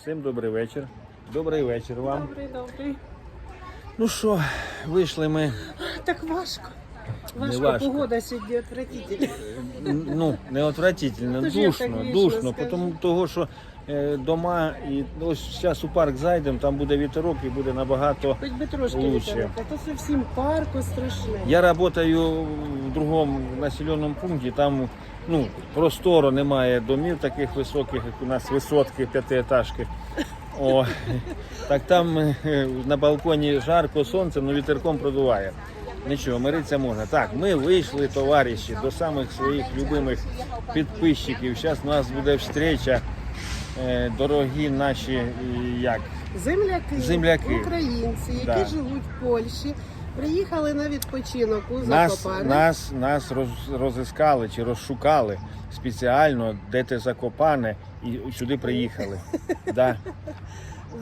Всім добрий вечір. Добрий вечір вам. Добрий, добрий. Ну що, вийшли ми. Так важко. Важко, важко. погода сьогодні отвратительна. Ну, не Тож я душно, так душно, скажу. тому того, що е, дома і ось зараз у парк зайдемо, там буде вітерок і буде набагато. Хоч би трошки Лучше. вітерок, а то зовсім парку страшне. Я працюю в другому населеному пункті, там ну, просторо немає домів таких високих, як у нас висотки, п'ятиетажки. О, так там е, на балконі жарко сонце, але вітерком продуває. Нічого, миритися можна. Так, ми вийшли, товариші, до самих своїх любимих підписчиків. Зараз у нас буде встреча. Е, Дорогі наші як Земляки, Земляки. українці, які Да. живуть в Польщі, приїхали на відпочинок у Нас, Закопане. нас, нас роз, розіскали чи розшукали спеціально, де ти закопане, і сюди приїхали. Да.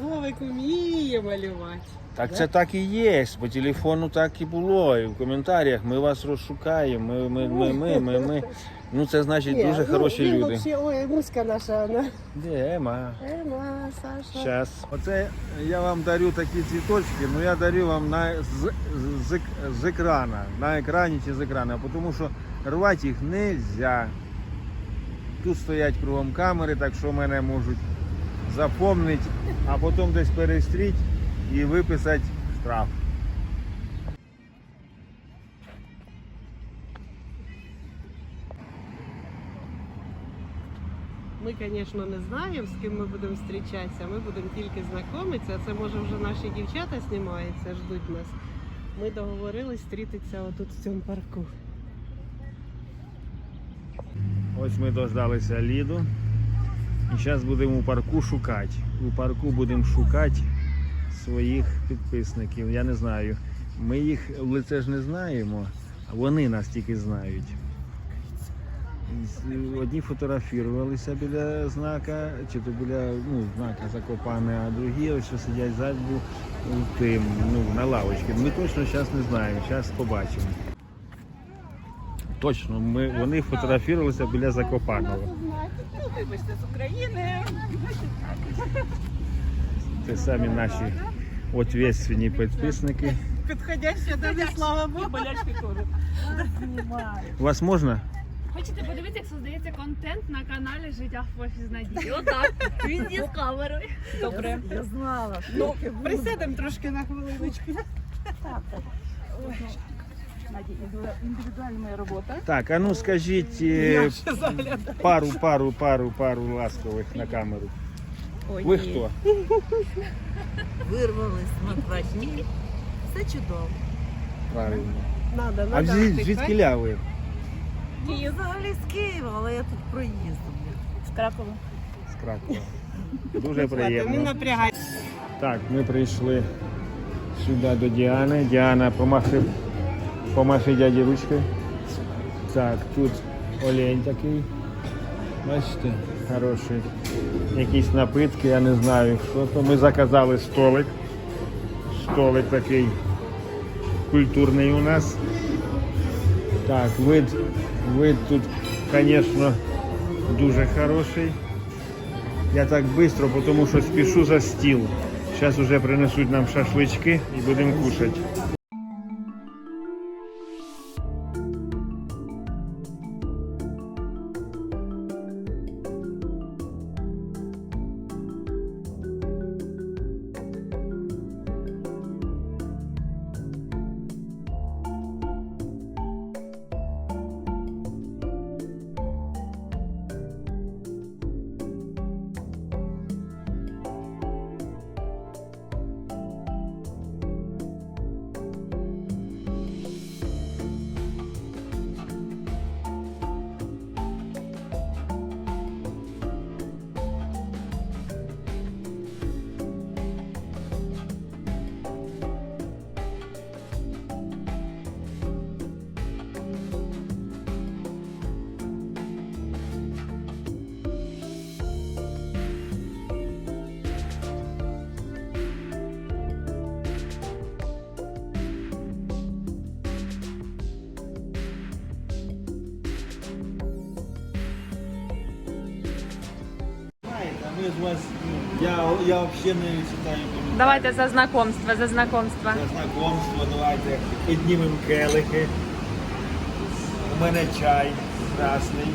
Вовик вміє малювати. Так це так і є. По телефону так і було. І в коментарях ми вас розшукаємо. Ми, ми, ми, ми, ми, ми. Ну це значить Ні, дуже ну, хороші він люди. Вообще, ой, муська наша, вона. Де Ема? Ема, Саша. Щас. Оце я вам дарю такі цвіточки, ну я дарю вам на, з, з, з екрана, на екрані чи з екрана, тому що рвати їх не можна. Тут стоять кругом камери, так що мене можуть запомнити, а потім десь перестріть і виписати штраф. Ми, звісно, не знаємо, з ким ми будемо зустрічатися. Ми будемо тільки знайомитися. Це може вже наші дівчата знімаються, ждуть нас. Ми договорились зустрітися отут в цьому парку. Ось ми дождалися Ліду. І зараз будемо у парку шукати. У парку будемо шукати своїх підписників. Я не знаю. Ми їх в лице ж не знаємо, а вони нас тільки знають. Одні фотографувалися біля знака, чи то біля ну, знака Закопане, а другі ось що сидять ззаду тим, ну, на лавочці. Ми точно зараз не знаємо, зараз побачимо. Точно, ми, вони фотографувалися біля Закопаного. Вибачте, з України. Це самі наші ответственні підписники. Підходяще до слава Богу. Болячки теж. Вас можна? Хочете подивитися, як создається контент на каналі Життя в офіс Надії? Отак. Він є з камерою. Добре. Я знала. Ну, Присядемо трошки на хвилиночку. Наді, індивідуальна моя робота. Так, а ну скажіть е, пару, пару, пару, пару ласкових на камеру. Ой, Ви ні. хто? Вирвались ми квашні. Все чудово. Правильно. Надо, А надо. звід- звідки ви? Ні, я взагалі з Києва, але я тут проїздом. З Кракова. З Кракова. Дуже приємно. Так, ми прийшли сюди до Діани. Діана помахи, помахи дяді ручкою. Так, тут олень такий. Бачите, хороший. Якісь напитки, я не знаю, що то. Ми заказали столик. Столик такий культурний у нас. Так, вид, вид тут, звісно, дуже хороший. Я так швидко, тому що спішу за стіл. Зараз вже принесуть нам шашлички і будемо кушати. Я, взагалі не читаю коментарі. Давайте за знакомство, за знакомство. За знакомство, давайте піднімемо келихи. У мене чай красний.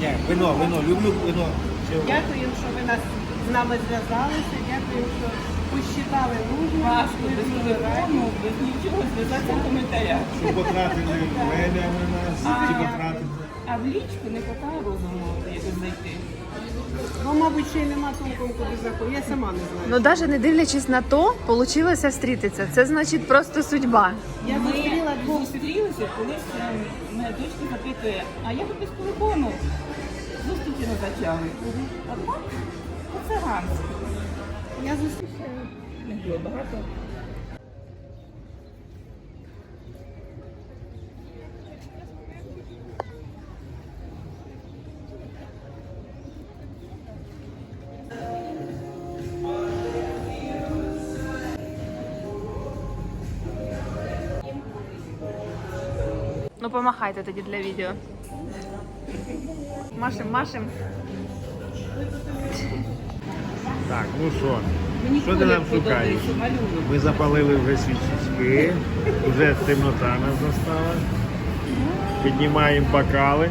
Ні, вино, вино, люблю вино. Ще вино. Дякую, що ви нас з нами зв'язалися. Дякую, що посчитали нужно. Важко без телефону, без нічого зв'язатися в коментарях. Що потратили время ви нас, А. чи потратили. А в лічку не хватає розуму якось зайти. Ну, мабуть, ще й нема толком куди заходити. Я сама не знаю. Ну, навіть не дивлячись на то, вийшло зустрітися. Це значить просто судьба. Я Ми зустріла двох зустрілися, колись моя дочка запитує, а я тут без телефону зустрічі не зачали. А так, по-циганськи. Я зустріла. Не було багато. Помахайте тоді для відео. Машем, машем. Так, ну що, що ти нам шукаєш? Ми запалили вже свічечки, вже темнота нас застала. Піднімаємо бокали,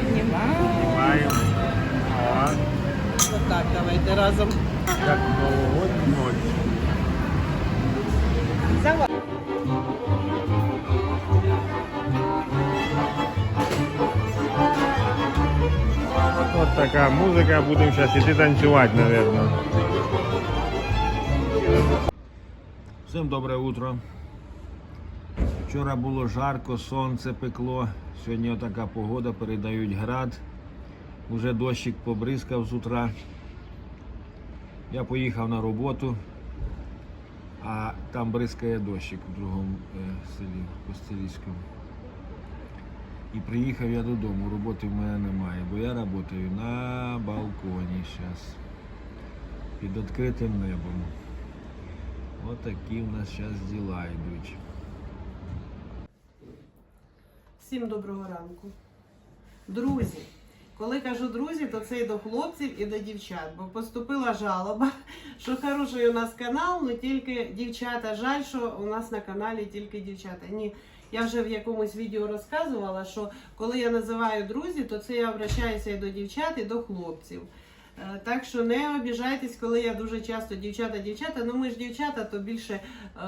піднімаємо. А, Отак, давайте разом. як новогодню ночь. Така музика, будемо зараз іти танцювати, мабуть. Всім добре утро. Вчора було жарко, сонце пекло. Сьогодні отака погода, передають град. Уже дощик побризкав з утра. Я поїхав на роботу, а там бризкає дощик у другому е, селі Костелівському. І приїхав я додому, роботи в мене немає, бо я працюю на балконі зараз. Під відкритим небом. Отакі в нас зараз діла йдуть. Всім доброго ранку. Друзі, коли кажу друзі, то це і до хлопців, і до дівчат. Бо поступила жалоба, що хороший у нас канал, але тільки дівчата. Жаль, що у нас на каналі тільки дівчата. Ні, я вже в якомусь відео розказувала, що коли я називаю друзі, то це я обращаюся і до дівчат, і до хлопців. Е, Так що не обіжайтесь, коли я дуже часто дівчата, дівчата. Ну ми ж дівчата, то більше е,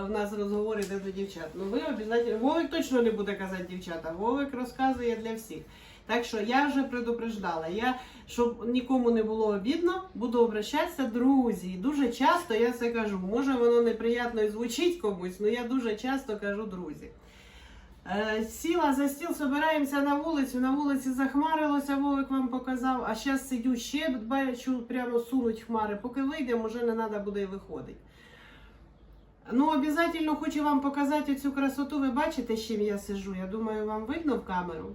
в нас розговори йде до дівчат. Ну ви обов'язково. Вовик точно не буде казати дівчата. Вовик розказує для всіх. Так що я вже предупреждала. Я, щоб нікому не було обідно, буду обращатися друзі. І Дуже часто я це кажу. Може воно неприємно і звучить комусь, але я дуже часто кажу друзі. Е, Сіла за стіл, збираємося на вулицю. На вулиці захмарилося, Вовик вам показав. А зараз сидю ще бачу, прямо сунуть хмари. Поки вийдемо, вже не треба буде і виходити. Ну, обов'язково хочу вам показати цю красоту. Ви бачите, з чим я сижу? Я думаю, вам видно в камеру.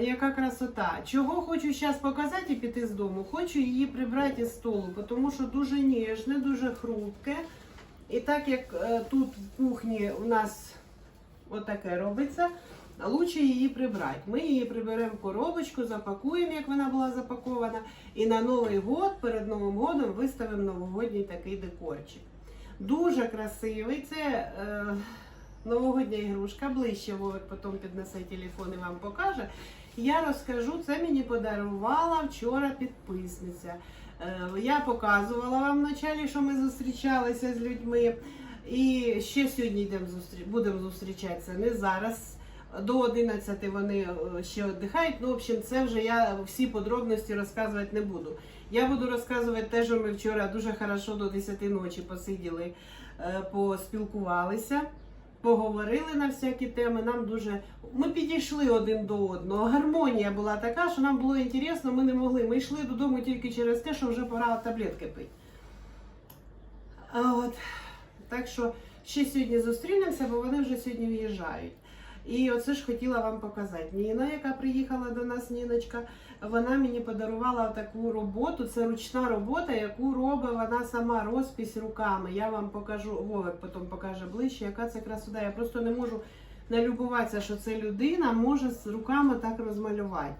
Яка красота. Чого хочу зараз показати і піти з дому? Хочу її прибрати із столу, тому що дуже ніжне, дуже хрупке. І так як е, тут в кухні у нас отаке робиться, лучше її прибрати. Ми її приберемо в коробочку, запакуємо, як вона була запакована. І на Новий год, перед Новим годом, виставимо новогодній такий декорчик. Дуже красивий. Це е, новогодня ігрушка. Ближче Вовик потім піднесе телефон і вам покаже. Я розкажу, це мені подарувала вчора підписниця. Е, я показувала вам вначалі, що ми зустрічалися з людьми. І ще сьогодні йдемо зустрі... будемо зустрічатися. Не зараз. До 11 вони е, ще віддихають. Ну, в общем, це вже я всі подробності розказувати не буду. Я буду розказувати те, що ми вчора дуже хорошо до 10 ночі посиділи, е, поспілкувалися, поговорили на всякі теми. Нам дуже ми підійшли один до одного. Гармонія була така, що нам було інтересно, ми не могли. Ми йшли додому тільки через те, що вже пора таблетки пити. А от. Так що ще сьогодні зустрінемося, бо вони вже сьогодні в'їжджають. І оце ж хотіла вам показати. Ніна, яка приїхала до нас, Ніночка, вона мені подарувала таку роботу. Це ручна робота, яку робить вона сама розпись руками. Я вам покажу, Вовик потім покаже ближче, яка це красота. Я просто не можу налюбуватися, що це людина може з руками так розмалювати.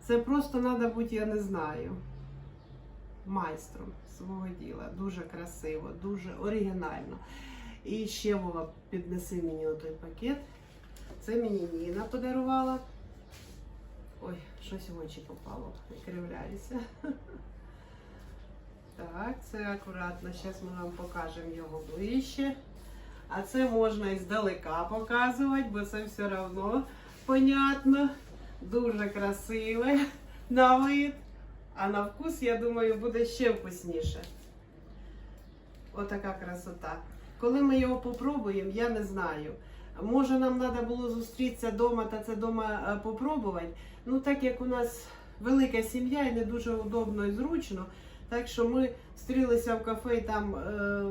Це просто треба бути, я не знаю, майстром свого діла. Дуже красиво, дуже оригінально. І ще Вова, піднеси мені отой пакет. Це мені Ніна подарувала. Ой, щось в очі попало, не кривляюся. Так, це акуратно. Зараз ми вам покажемо його ближче. А це можна і здалека показувати, бо це все одно понятно. Дуже красиве на вид. А на вкус, я думаю, буде ще вкусніше. Отака красота. Коли ми його попробуємо, я не знаю. Може, нам треба було зустрітися вдома та це вдома попробувати. Ну, так як у нас велика сім'я і не дуже удобно і зручно. Так що ми зустрілися в кафе і там е,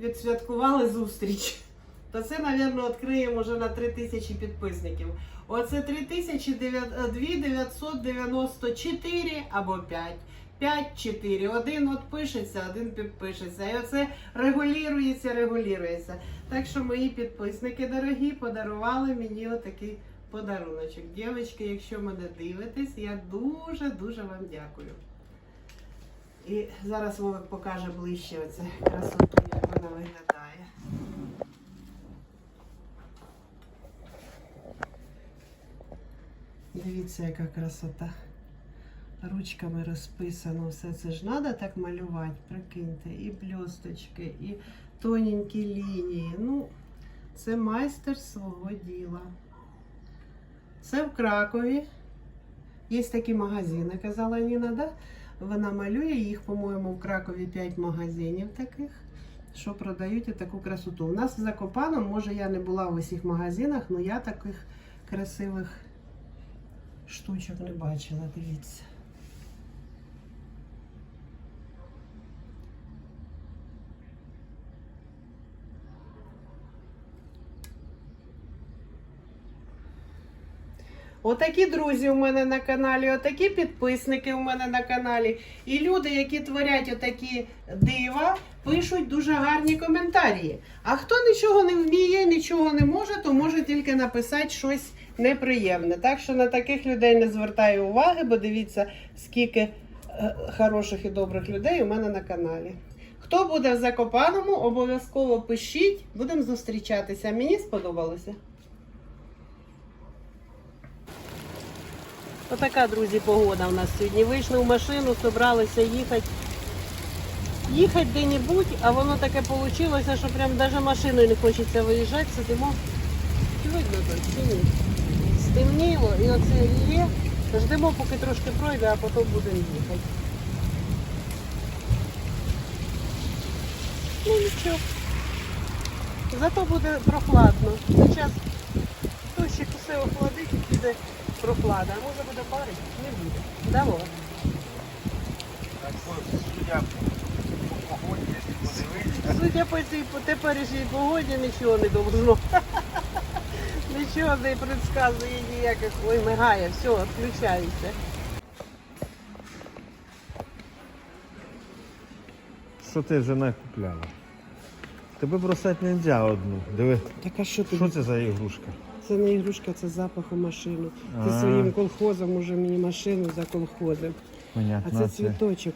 відсвяткували зустріч. То це, мабуть, відкриємо вже на 3 тисячі підписників. Оце 3994 або 5. 5, 4. Один от пишеться, один підпишеться. І оце регулюється, регулюється. Так що мої підписники дорогі подарували мені отакий подаруночок. Дівчатки, якщо мене дивитесь, я дуже-дуже вам дякую. І зараз Вовик покаже ближче оце красоту, як вона виглядає. Дивіться, яка красота. Ручками розписано все. Це ж треба так малювати, прикиньте. І блісточки, і тоненькі лінії. Ну, це майстер свого діла. Це в Кракові. Є такі магазини, казала Ніна, да? Вона малює їх, по-моєму, в Кракові 5 магазинів таких, що продають таку красоту. У нас в Закопаном, може, я не була в усіх магазинах, але я таких красивих штучок не бачила, дивіться. Отакі друзі у мене на каналі, отакі підписники у мене на каналі. І люди, які творять отакі дива, пишуть дуже гарні коментарі. А хто нічого не вміє, нічого не може, то може тільки написати щось неприємне. Так що на таких людей не звертаю уваги, бо дивіться, скільки е, хороших і добрих людей у мене на каналі. Хто буде в Закопаному, обов'язково пишіть, будемо зустрічатися. Мені сподобалося. Отака, друзі, погода у нас сьогодні. Вийшли в машину, зібралися їхати. Їхати де-небудь, а воно таке вийшло, що прям навіть машиною не хочеться виїжджати, сидимо. Видно тут, чи ні? Стемніло і оце є. Ждемо, поки трошки пройде, а потім будемо їхати. Ну нічого. Зато буде прохладно. Зараз дощик усе охладить і піде прохлада. А може буде парить? Не буде. Да, Вова? Судя по цій по теперішній погоді нічого не должно. Нічого не предсказує ніяких. Ой, мигає, все, відключається. Що ти вже накупляла? Тебе бросати не можна одну. Диви, Так а що ти? що це за ігрушка? Це не ігрушка, це запах у машину. А. Ти своїм колхозом уже мені машину за колхозом. А Понятно. це цвіточок.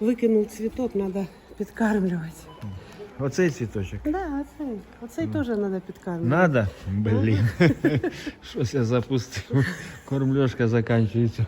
Викинув цвіток, треба підкармлювати. Оцей цвіточок. Да, оцей. Оцей теж треба підкармлювати. Надо? Блін. Щось я запустив. Кормльошка закінчується.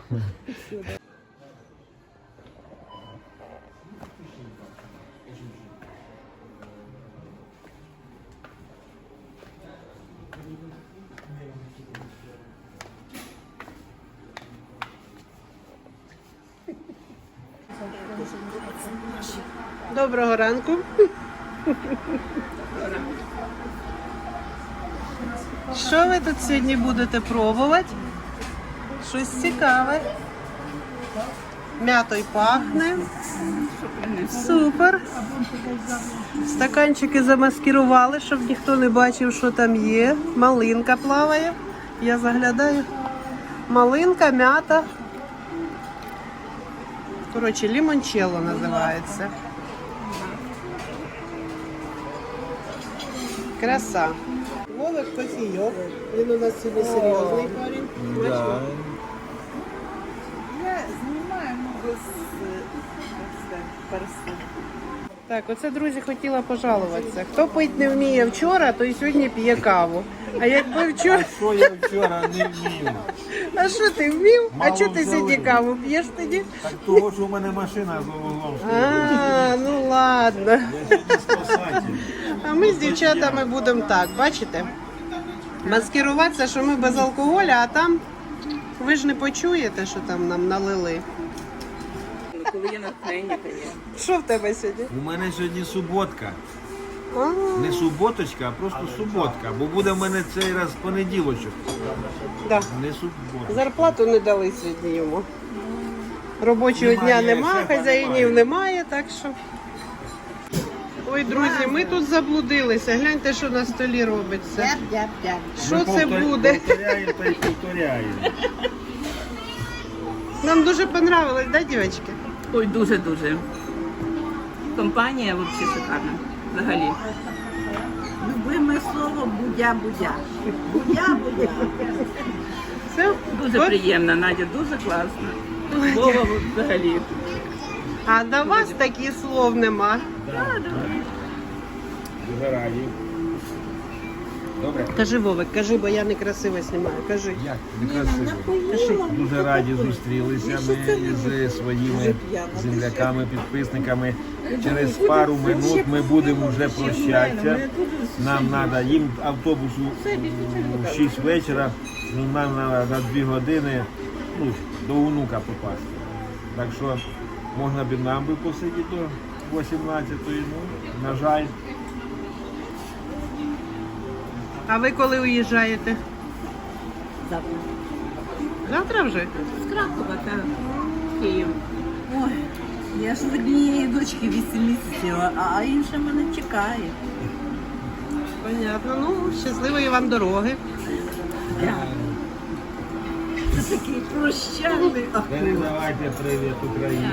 Сьогодні будете пробувати? Щось цікаве. М'ятой пахне. Супер. Стаканчики замаскирували, щоб ніхто не бачив, що там є. Малинка плаває. Я заглядаю. Малинка, м'ята. Коротше, лімончелло називається. Краса. Олег Кофійов. Він у нас сьогодні серйозний корінь. Да. Я знімаю без перси. Так, оце друзі хотіла пожалуватися. Хто пить не вміє вчора, то і сьогодні п'є каву. А якби вчора. Що я вчора не вмів? А що ти вмів? А Мало чого ти взяли. сьогодні каву п'єш тоді? Так того, що у мене машина з ловолом. А, ну ладно. Я сьогодні. А ми з дівчатами будемо так, бачите? Маскируватися, що ми без алкоголю, а там ви ж не почуєте, що там нам налили. Ну, коли є натхнення, то є. Що в тебе сьогодні? У мене сьогодні суботка. Не суботочка, а просто суботка. Бо буде в мене цей раз понеділочок. да. Не субота. Зарплату не дали сьогодні йому. Робочого Немає, дня нема, шефа хазяїнів немає. немає, так що. Ой, друзі, ми тут заблудилися. Гляньте, що на столі робиться. Що це буде? Нам дуже понравилось, да, дівчатки? Ой, дуже-дуже. Компанія взагалі шикарна. Взагалі. Любиме слово будя-будя. Будя-будя. Все? Дуже От. приємна, Надя, дуже класна. Вова взагалі. А до вас таких слов нема. Дуже раді. Добре. Кажи, Вовик, кажи, бо я некрасиво знімаю. Кажи. Як некрасиво. Дуже раді зустрілися ми з своїми земляками, підписниками. Через пару минут ми будемо вже прощатися. Нам треба їм автобусу в 6 вечора. Ну, нам треба за 2 години ну, до онука попасти. Так що можна б нам би посидіти 18-ї. Ну, на жаль, А ви коли уїжджаєте? Завтра. Завтра вже? З Кракова та Київ. Ой, я ж однієї дочки 8 місяців, а- інша мене чекає. Понятно. Ну, щасливої вам дороги. Це такий прощальний. Ах, передавайте привіт Україні.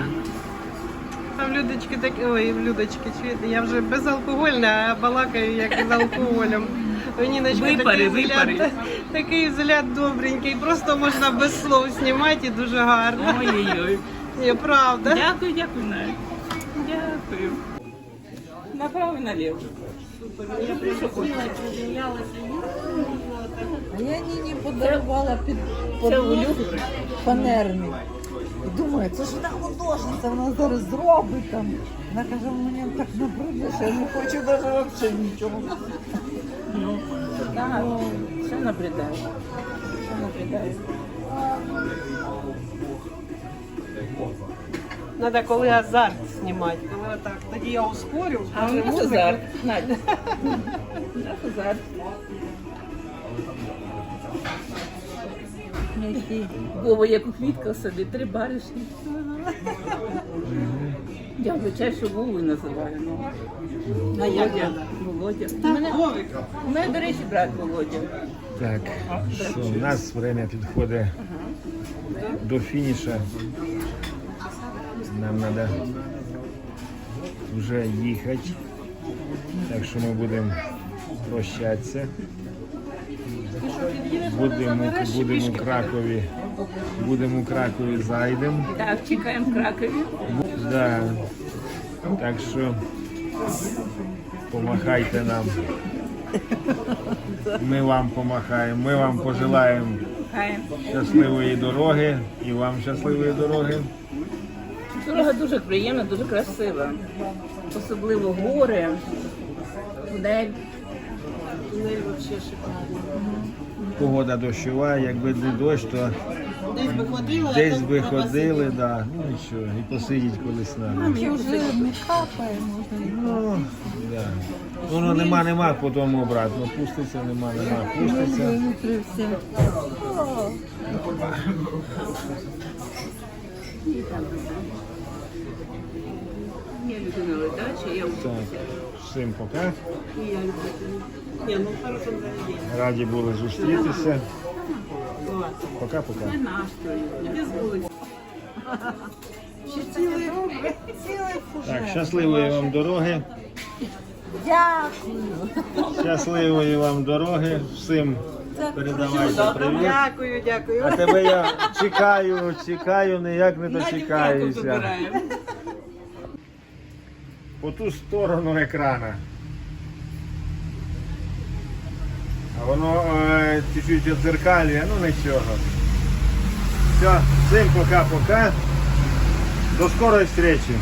Там людочки такі, ой, людочки, чуєте, я вже безалкогольна, а балакаю як з алкоголем. У Випари, такий взгляд, випари. такий взгляд добренький, просто можна без слов знімати і дуже гарно. Ой-ой-ой. Ні, правда. Дякую, дякую, Надя. Дякую. Направо і наліво. А я Ніні подарувала під фанерний. Думаю, це ж вона художниця, вона зараз зробить там. Вона каже, мені так набридло, що я не хочу навіть взагалі нічого. Ну, так, все набридає. Все набридає. Треба коли азарт знімати, коли отак. Тоді я ускорю. А у нас азарт, Надя. У нас азарт. Вова, як у квітках сидить, три баришні. Я вибачаю, що Вову називаю. Ну. Володя. Володя. У мене, у мене, до речі, брат Володя. Так, що у нас время підходить до фініша. Нам треба вже їхати. Так що ми будемо прощатися. Будемо, будемо у Кракові. Будемо у Кракові зайдемо. Так, чекаємо в Кракові. Да. Так що помахайте нам. Ми вам помахаємо. Ми вам пожелаємо щасливої дороги і вам щасливої дороги. Дорога дуже приємна, дуже красива. Особливо гори, тунель. Погода дощова, якби не дощ, то Десь би ходила, десь би ходили, да. ну нічого, і посидіть колись на. Вже не капає, можна. Ну, да. Воно нема, нема, потім обратно пуститься, нема, нема, пуститься. Я людина ледача, я Так, всім пока. Ні, ну. Раді були зустрітися. Пока-пока. Так, щасливої вам дороги. Дякую. Щасливої вам дороги. Всім передавайте привіт. Дякую, дякую. А тебе я чекаю, чекаю, ніяк не дочекаюся. по ту сторону екрана. Воно е, чуть-чуть відзеркалює, ну нічого. Все, всім пока-пока. До скорої зустрічі.